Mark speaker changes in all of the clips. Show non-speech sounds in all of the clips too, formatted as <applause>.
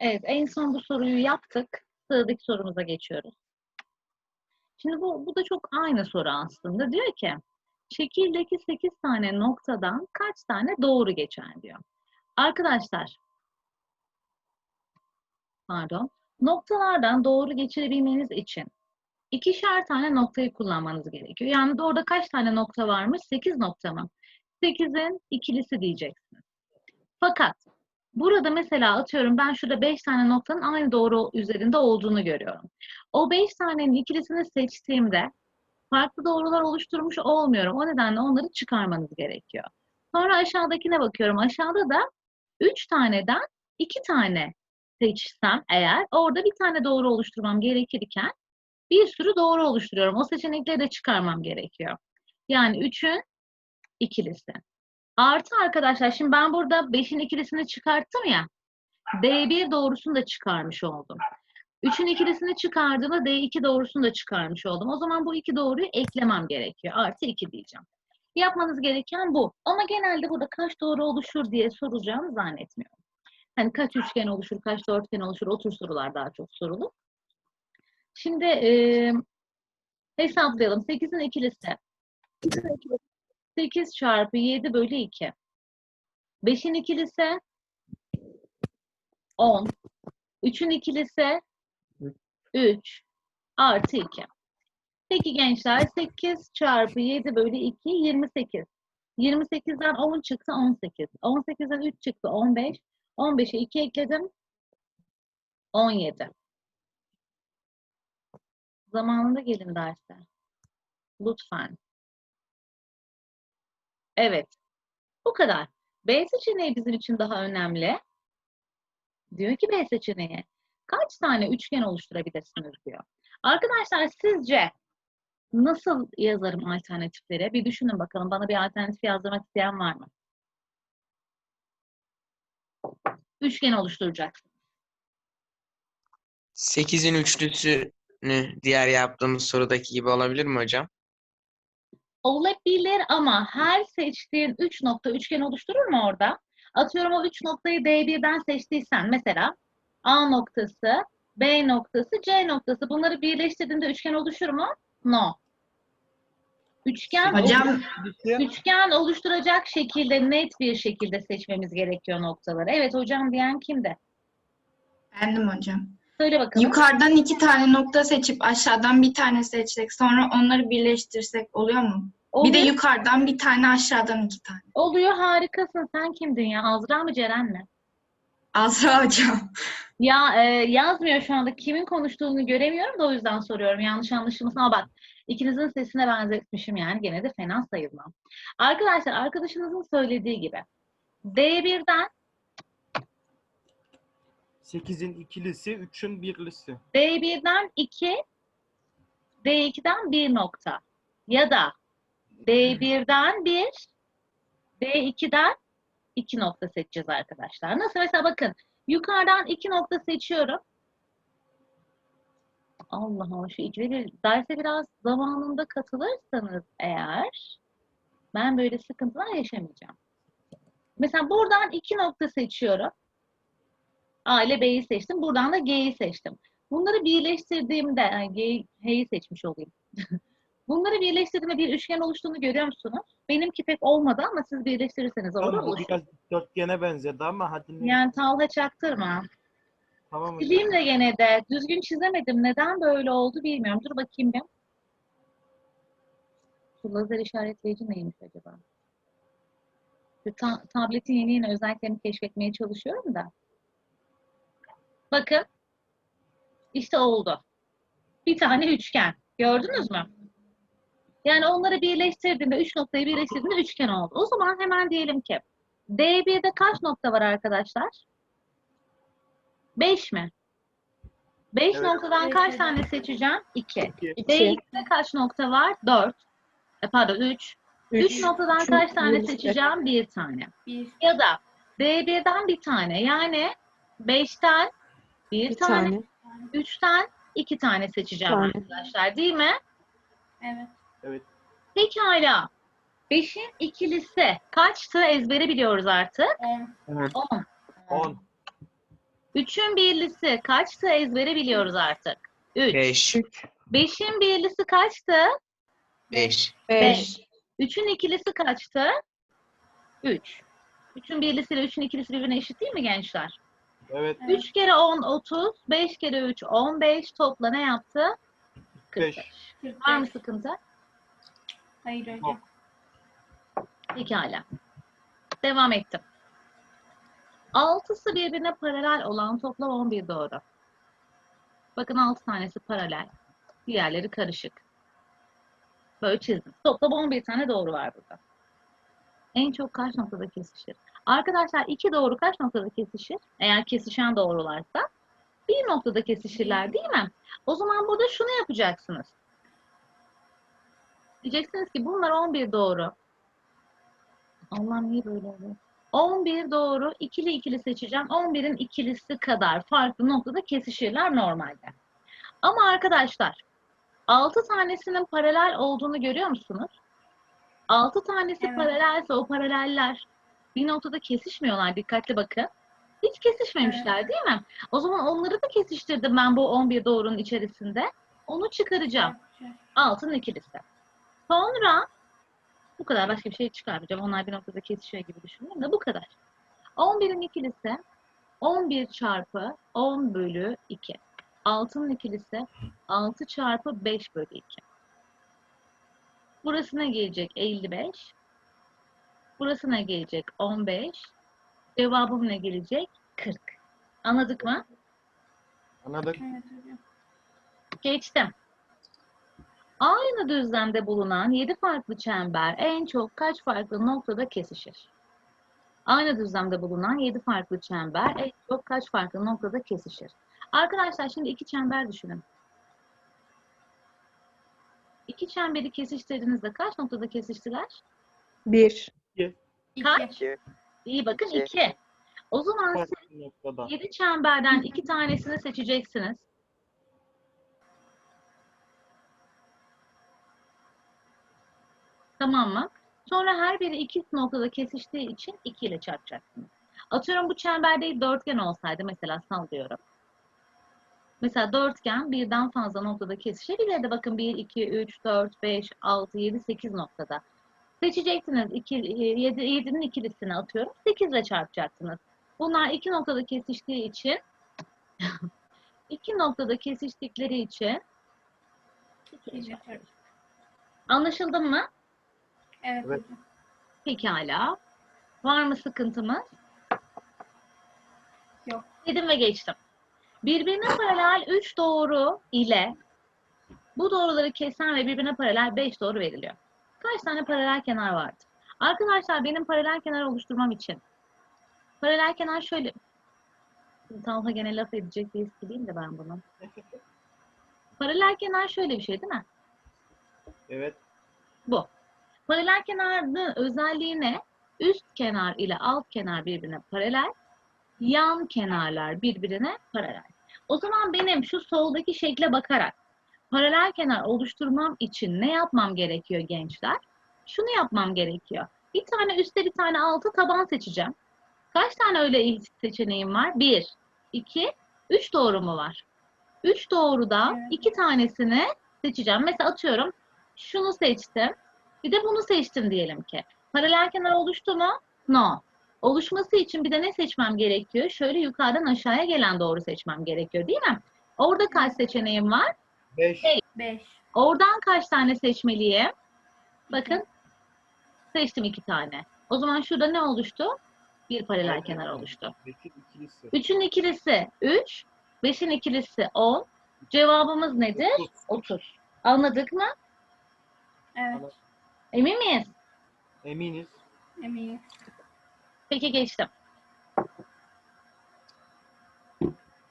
Speaker 1: Evet, en son bu soruyu yaptık. Sıradaki sorumuza geçiyoruz. Şimdi bu, bu da çok aynı soru aslında. Diyor ki, şekildeki 8 tane noktadan kaç tane doğru geçer diyor. Arkadaşlar, pardon, noktalardan doğru geçirebilmeniz için ikişer tane noktayı kullanmanız gerekiyor. Yani orada kaç tane nokta varmış? 8 nokta mı? 8'in ikilisi diyeceksiniz. Fakat burada mesela atıyorum ben şurada 5 tane noktanın aynı doğru üzerinde olduğunu görüyorum. O 5 tanenin ikilisini seçtiğimde farklı doğrular oluşturmuş olmuyorum. O nedenle onları çıkarmanız gerekiyor. Sonra aşağıdakine bakıyorum. Aşağıda da 3 taneden 2 tane seçsem eğer orada bir tane doğru oluşturmam gerekirken bir sürü doğru oluşturuyorum. O seçenekleri de çıkarmam gerekiyor. Yani 3'ün ikilisi. Artı arkadaşlar şimdi ben burada 5'in ikilisini çıkarttım ya. D1 doğrusunu da çıkarmış oldum. 3'ün ikilisini çıkardığımda D2 doğrusunu da çıkarmış oldum. O zaman bu iki doğruyu eklemem gerekiyor. Artı 2 diyeceğim. Yapmanız gereken bu. Ama genelde burada kaç doğru oluşur diye soracağını zannetmiyorum. Hani kaç üçgen oluşur, kaç dörtgen oluşur o tür sorular daha çok sorulur. Şimdi e, hesaplayalım. 8'in ikilisi. 8 çarpı 7 bölü 2. 5'in ikilisi 10. 3'ün ikilisi 3 artı 2. Peki gençler 8 çarpı 7 bölü 2 28. 28'den 10 çıktı 18. 18'den 3 çıktı 15. 15'e 2 ekledim 17. Zamanında gelin derse. Lütfen. Evet. Bu kadar. B seçeneği bizim için daha önemli. Diyor ki B seçeneği. Kaç tane üçgen oluşturabilirsiniz diyor. Arkadaşlar sizce nasıl yazarım alternatifleri? Bir düşünün bakalım. Bana bir alternatif yazdırmak isteyen var mı? Üçgen oluşturacaksın.
Speaker 2: 8'in üçlüsünü diğer yaptığımız sorudaki gibi olabilir mi hocam?
Speaker 1: Olabilir ama her seçtiğin 3 nokta üçgen oluşturur mu orada? Atıyorum o 3 noktayı D1'den seçtiysen mesela A noktası, B noktası, C noktası bunları birleştirdiğinde üçgen oluşur mu? No. Üçgen,
Speaker 3: Hocam
Speaker 1: üçgen oluşturacak şekilde net bir şekilde seçmemiz gerekiyor noktaları. Evet hocam diyen kimdi?
Speaker 3: bendim hocam.
Speaker 1: Söyle bakalım.
Speaker 3: Yukarıdan iki tane nokta seçip aşağıdan bir tane seçsek sonra onları birleştirsek oluyor mu? Bir de
Speaker 1: Oluyor-
Speaker 3: yukarıdan bir tane aşağıdan iki tane.
Speaker 1: Oluyor harikasın. Sen kimdin ya? Azra mı Ceren mi?
Speaker 3: Azra hocam. <laughs>
Speaker 1: Ya e, yazmıyor şu anda. Kimin konuştuğunu göremiyorum da o yüzden soruyorum. Yanlış anlaşılmasın ama bak ikinizin sesine benzetmişim yani. Gene de fena sayılmam. Arkadaşlar arkadaşınızın söylediği gibi D1'den
Speaker 4: 8'in ikilisi, 3'ün birlisi.
Speaker 1: D1'den 2 D2'den 1 nokta ya da D1'den 1 D2'den 2 nokta seçeceğiz arkadaşlar. Nasıl? Mesela bakın yukarıdan 2 nokta seçiyorum. Allah Allah şu bir derse biraz zamanında katılırsanız eğer ben böyle sıkıntılar yaşamayacağım. Mesela buradan 2 nokta seçiyorum. A ile B'yi seçtim. Buradan da G'yi seçtim. Bunları birleştirdiğimde, yani G, H'yi seçmiş olayım. <laughs> Bunları birleştirdiğimde bir üçgen oluştuğunu görüyor musunuz? Benimki pek olmadı ama siz birleştirirseniz olur
Speaker 4: Tamam,
Speaker 1: olur.
Speaker 4: biraz dörtgene benzedi ama hadi ne?
Speaker 1: Yani Talha çaktırma.
Speaker 4: Tamam.
Speaker 1: Sileyim de gene de. Düzgün çizemedim. Neden böyle oldu bilmiyorum. Dur bakayım bir. Şu lazer işaretleyici neymiş acaba? Şu ta- tabletin yeni yeni özelliklerini keşfetmeye çalışıyorum da. Bakın. İşte oldu. Bir tane üçgen. Gördünüz mü? Yani onları birleştirdiğinde, üç noktayı birleştirdiğinde üçgen oldu. O zaman hemen diyelim ki D1'de kaç nokta var arkadaşlar? 5 mi? 5
Speaker 4: Evet.
Speaker 1: noktadan
Speaker 3: Beş
Speaker 1: kaç tane seçeceğim? 2.
Speaker 4: İki.
Speaker 1: D2'de kaç nokta var? 4. E, pardon 3. 3 noktadan kaç tane seçeceğim? 1 tane.
Speaker 3: Bir.
Speaker 1: Ya da D1'den bir tane. Yani 5'ten 1
Speaker 5: Bir
Speaker 1: tane,
Speaker 5: tane.
Speaker 1: 3'ten 2 tane seçeceğim
Speaker 5: Tane.
Speaker 1: arkadaşlar. Değil mi?
Speaker 3: Evet.
Speaker 4: Evet.
Speaker 1: Pekala. 5'in ikilisi kaçtı ezbere biliyoruz artık.
Speaker 3: 10.
Speaker 2: Evet.
Speaker 1: 10.
Speaker 4: 10.
Speaker 1: 3'ün birlisi kaçtı ezbere biliyoruz artık. 3.
Speaker 2: 5.
Speaker 1: 5'in birlisi kaçtı?
Speaker 2: 5.
Speaker 1: 5. 3'ün ikilisi kaçtı? 3. 3'ün birlisiyle 3'ün ikilisi birbirine eşit değil mi gençler?
Speaker 4: Evet.
Speaker 1: 3 kere 10 30, 5 kere 3 15 topla ne yaptı? 45.
Speaker 4: 45.
Speaker 1: Var mı sıkıntı?
Speaker 3: Hayır hocam.
Speaker 1: Pekala. Devam ettim. Altısı birbirine paralel olan toplam 11 doğru. Bakın 6 tanesi paralel. Diğerleri karışık. Böyle çizdim. Toplam 11 tane doğru var burada. En çok kaç noktada kesişir? Arkadaşlar iki doğru kaç noktada kesişir? Eğer kesişen doğrularsa bir noktada kesişirler değil mi? O zaman burada şunu yapacaksınız. Diyeceksiniz ki bunlar 11 doğru. Allah'ım niye böyle oluyor? 11 doğru, ikili ikili seçeceğim. 11'in ikilisi kadar farklı noktada kesişirler normalde. Ama arkadaşlar 6 tanesinin paralel olduğunu görüyor musunuz? 6 tanesi
Speaker 3: Evet.
Speaker 1: paralelse o paraleller bir noktada kesişmiyorlar. Dikkatli bakın. Hiç kesişmemişler değil mi? O zaman onları da kesiştirdim ben bu 11 doğrunun içerisinde. Onu çıkaracağım. Altın ikilisi. Sonra bu kadar başka bir şey çıkarmayacağım. Onlar bir noktada kesişiyor gibi düşünüyorum da bu kadar. 11'in ikilisi 11 çarpı 10 bölü 2. Altının ikilisi 6 çarpı 5 bölü 2. Burasına gelecek 55. Burasına gelecek 15. Cevabım ne gelecek? 40. Anladık mı?
Speaker 4: Anladık.
Speaker 1: Geçtim. Aynı düzlemde bulunan 7 farklı çember en çok kaç farklı noktada kesişir? Aynı düzlemde bulunan 7 farklı çember en çok kaç farklı noktada kesişir? Arkadaşlar şimdi iki çember düşünün. İki çemberi kesiştirdiğinizde kaç noktada kesiştiler?
Speaker 5: 1.
Speaker 1: Kaç? İyi bakın
Speaker 5: İki.
Speaker 1: 2. O zaman siz
Speaker 4: Farklı noktada.
Speaker 1: 7 çemberden iki tanesini seçeceksiniz. Tamam mı? Sonra her biri iki noktada kesiştiği için 2 ile çarpacaksınız. Atıyorum bu çember değil dörtgen olsaydı mesela sallıyorum. Mesela dörtgen birden fazla noktada kesişebilirdi. Bakın 1, 2, 3, 4, 5, 6, 7, 8 noktada. Seçeceksiniz 2, 7, 7'nin ikilisini atıyorum. 8 ile çarpacaksınız. Bunlar iki noktada kesiştiği için <laughs> iki noktada kesiştikleri için anlaşıldı mı?
Speaker 3: Evet
Speaker 4: Evet.
Speaker 1: Pekala. Var mı sıkıntımız?
Speaker 3: Yok.
Speaker 1: Dedim ve geçtim. Birbirine paralel 3 doğru ile bu doğruları kesen ve birbirine paralel 5 doğru veriliyor. Kaç tane paralel kenar vardır? Arkadaşlar benim paralel kenar oluşturmam için paralel kenar şöyle Talha gene laf edecek diye sileyim de ben bunu. Paralel kenar şöyle bir şey değil mi?
Speaker 4: Evet.
Speaker 1: Bu. Paralel kenarın özelliği ne? Üst kenar ile alt kenar birbirine paralel, yan kenarlar birbirine paralel. O zaman benim şu soldaki şekle bakarak paralel kenar oluşturmam için ne yapmam gerekiyor gençler? Şunu yapmam gerekiyor. Bir tane üstte bir tane altı taban seçeceğim. Kaç tane öyle seçeneğim var? Bir, iki, üç doğru mu var? Üç doğruda
Speaker 3: Evet.
Speaker 1: iki tanesini seçeceğim. Mesela atıyorum şunu seçtim. Bir de bunu seçtim diyelim ki. Paralel kenar oluştu mu? No. Oluşması için bir de ne seçmem gerekiyor? Şöyle yukarıdan aşağıya gelen doğru seçmem gerekiyor değil mi? Orada kaç seçeneğim var?
Speaker 4: 5.
Speaker 3: 5.
Speaker 1: Oradan kaç tane seçmeliyim? Bakın seçtim iki tane. O zaman şurada ne oluştu? Bir paralel kenar oluştu.
Speaker 4: 5'in ikilisi.
Speaker 1: 3'ün ikilisi 3, 5'in ikilisi 10. Cevabımız nedir?
Speaker 4: Otuz.
Speaker 1: 30. Anladık mı?
Speaker 3: Evet.
Speaker 1: Emin miyiz?
Speaker 4: Eminiz.
Speaker 3: Eminim.
Speaker 1: Peki geçtim.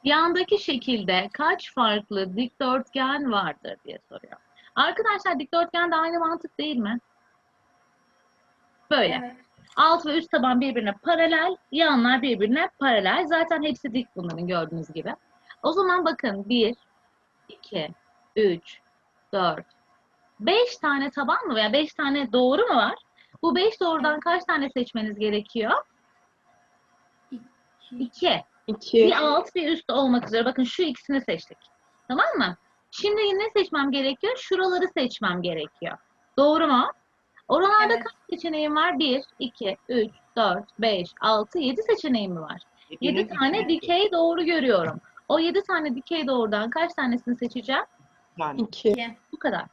Speaker 1: Yandaki şekilde kaç farklı dikdörtgen vardır diye soruyor. Arkadaşlar dikdörtgen de aynı mantık değil mi? Böyle.
Speaker 3: Evet.
Speaker 1: Alt ve üst taban birbirine paralel, yanlar birbirine paralel. Zaten hepsi dik bunların gördüğünüz gibi. O zaman bakın 1, 2, 3, 4, 5 tane taban mı veya 5 tane doğru mu var? Bu 5 doğrudan kaç tane seçmeniz gerekiyor? 2.
Speaker 5: 2.
Speaker 1: Bir alt bir üst olmak üzere. Bakın şu ikisini seçtik. Tamam mı? Şimdi ne seçmem gerekiyor? Şuraları seçmem gerekiyor. Doğru mu? Oralarda
Speaker 3: Evet.
Speaker 1: kaç seçeneğim var? 1, 2, 3, 4, 5, 6, 7 seçeneğim mi var? 7
Speaker 4: Eminiz
Speaker 1: tane
Speaker 4: ikilisi.
Speaker 1: dikey doğru görüyorum. O 7 tane dikey doğrudan kaç tanesini seçeceğim?
Speaker 4: Bir tane.
Speaker 5: 2.
Speaker 1: Bu kadar.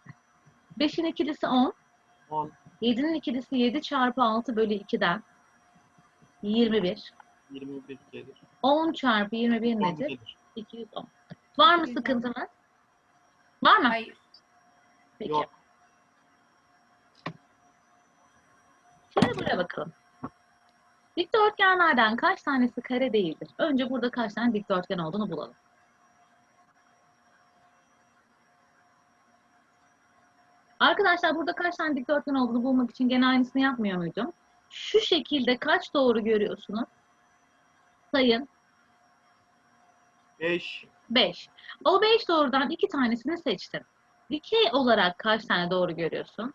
Speaker 1: 5'in ikilisi 10.
Speaker 4: 10.
Speaker 1: 7'nin ikilisi 7 çarpı 6 bölü 2'den 21.
Speaker 4: 21 gelir.
Speaker 1: 10 çarpı 21
Speaker 4: 10
Speaker 1: nedir?
Speaker 4: gelir.
Speaker 1: 210. Var mı
Speaker 3: 210.
Speaker 1: sıkıntımız? Var mı?
Speaker 3: Hayır.
Speaker 1: Peki.
Speaker 4: Yok.
Speaker 1: Şimdi buraya bakalım. Dikdörtgenlerden kaç tanesi kare değildir? Önce burada kaç tane dikdörtgen olduğunu bulalım. Arkadaşlar burada kaç tane dikdörtgen olduğunu bulmak için gene aynısını yapmıyor muydum? Şu şekilde kaç doğru görüyorsunuz? Sayın
Speaker 4: 5.
Speaker 1: 5. O 5 doğrudan iki tanesini seçtin. Dikey olarak kaç tane doğru görüyorsun?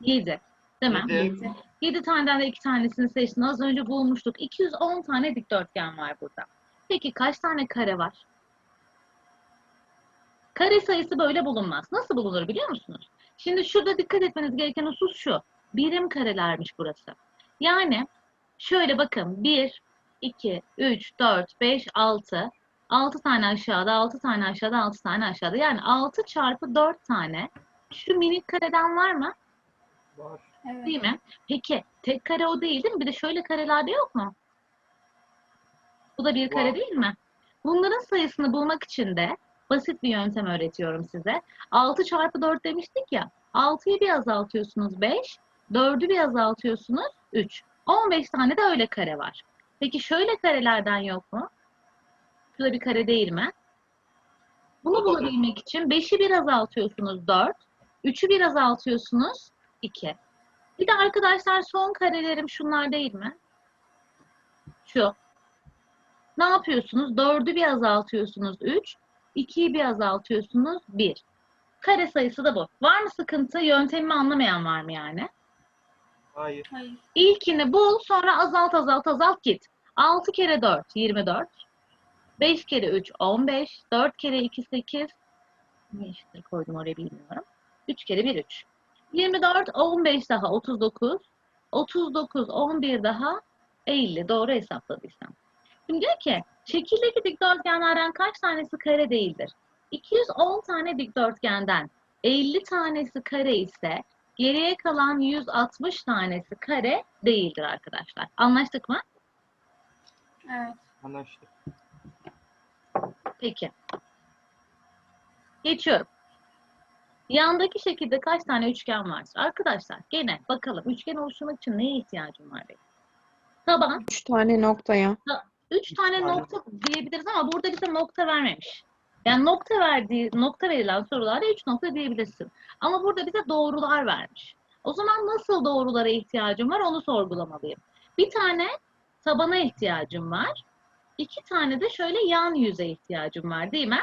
Speaker 1: 7. Değil mi?
Speaker 4: 7.
Speaker 1: 7 taneden de 2 tanesini seçtin. Az önce bulmuştuk. 210 tane dikdörtgen var burada. Peki kaç tane kare var? Kare sayısı böyle bulunmaz. Nasıl bulunur biliyor musunuz? Şimdi şurada dikkat etmeniz gereken husus şu. Birim karelermiş burası. Yani şöyle bakın 1, 2, 3, 4, 5, 6. 6 tane aşağıda, 6 tane aşağıda, 6 tane aşağıda. Yani 6 çarpı 4 tane. Şu minik kareden var mı?
Speaker 4: Var.
Speaker 3: Evet.
Speaker 1: Değil mi? Peki tek kare o değil değil mi? Bir de şöyle karelerde yok mu? Bu da bir kare
Speaker 4: Var.
Speaker 1: değil mi? Bunların sayısını bulmak için de basit bir yöntem öğretiyorum size. 6 çarpı 4 demiştik ya. 6'yı bir azaltıyorsunuz 5. 4'ü bir azaltıyorsunuz 3. 15 tane de öyle kare var. Peki şöyle karelerden yok mu? Şurada bir kare değil mi? Bunu bulabilmek için 5'i bir azaltıyorsunuz 4. 3'ü bir azaltıyorsunuz 2. Bir de arkadaşlar son karelerim şunlar değil mi? Şu. Ne yapıyorsunuz? 4'ü bir azaltıyorsunuz 3. 2'yi bir azaltıyorsunuz 1. Kare sayısı da bu. Var mı sıkıntı? Yöntemimi anlamayan var mı yani?
Speaker 4: Hayır.
Speaker 3: Hayır.
Speaker 1: İlkini bul, sonra azalt azalt azalt git. 6 kere 4, 24. 5 kere 3, 15. 4 kere 2, 8. Ne işte koydum oraya bilmiyorum. 3 kere 1, 3. 24, 15 daha 39. 39, 11 daha 50. Doğru hesapladıysam. Şimdi diyor ki, şekildeki dikdörtgenlerden kaç tanesi kare değildir? 210 tane dikdörtgenden 50 tanesi kare ise Geriye kalan 160 tanesi kare değildir arkadaşlar. Anlaştık mı?
Speaker 3: Evet.
Speaker 4: Anlaştık.
Speaker 1: Peki. Geçiyorum. Yandaki şekilde kaç tane üçgen var? Arkadaşlar gene bakalım üçgen oluşturmak için neye ihtiyacım var benim? Taban
Speaker 5: 3 tane noktaya.
Speaker 1: 3 tane
Speaker 4: tane.
Speaker 1: nokta diyebiliriz ama burada bize nokta vermemiş. Yani nokta verdiği, nokta verilen sorularda 3 nokta diyebilirsin. Ama burada bize doğrular vermiş. O zaman nasıl doğrulara ihtiyacım var onu sorgulamalıyım. Bir tane tabana ihtiyacım var. İki tane de şöyle yan yüze ihtiyacım var değil mi?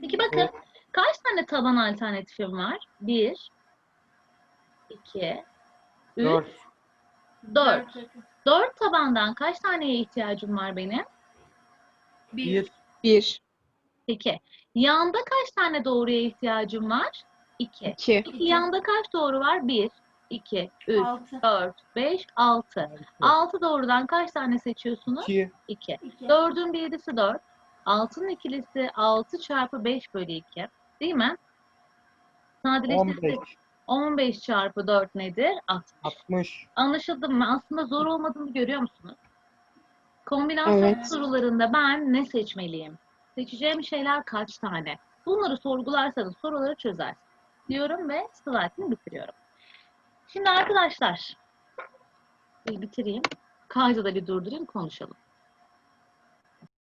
Speaker 1: Peki bakın
Speaker 4: Evet.
Speaker 1: kaç tane taban alternatifim var? 1, 2, 3,
Speaker 4: 4.
Speaker 1: 4. 4 tabandan kaç taneye ihtiyacım var benim?
Speaker 3: 1.
Speaker 4: 1.
Speaker 5: 1,
Speaker 1: Peki. Yanda kaç tane doğruya ihtiyacım var? 2.
Speaker 5: 2,
Speaker 1: Peki yanda kaç doğru var? 1, 2, 3,
Speaker 3: 6.
Speaker 1: 4, 5, 6. 6 doğrudan kaç tane seçiyorsunuz?
Speaker 4: 2.
Speaker 1: 2.
Speaker 3: 2.
Speaker 1: 4'ün birisi 4. 6'nın ikilisi 6 çarpı 5 bölü 2. Değil mi? Sadeleştirirsek
Speaker 4: 15.
Speaker 1: 15 çarpı 4 nedir? 60.
Speaker 4: 60.
Speaker 1: Anlaşıldı mı? Aslında zor olmadığını görüyor musunuz? Kombinasyon
Speaker 5: Evet.
Speaker 1: sorularında ben ne seçmeliyim? Seçeceğim şeyler kaç tane? Bunları sorgularsanız soruları çözer. Diyorum ve slaytını bitiriyorum. Şimdi arkadaşlar bitireyim. Kaydı da bir durdurayım konuşalım.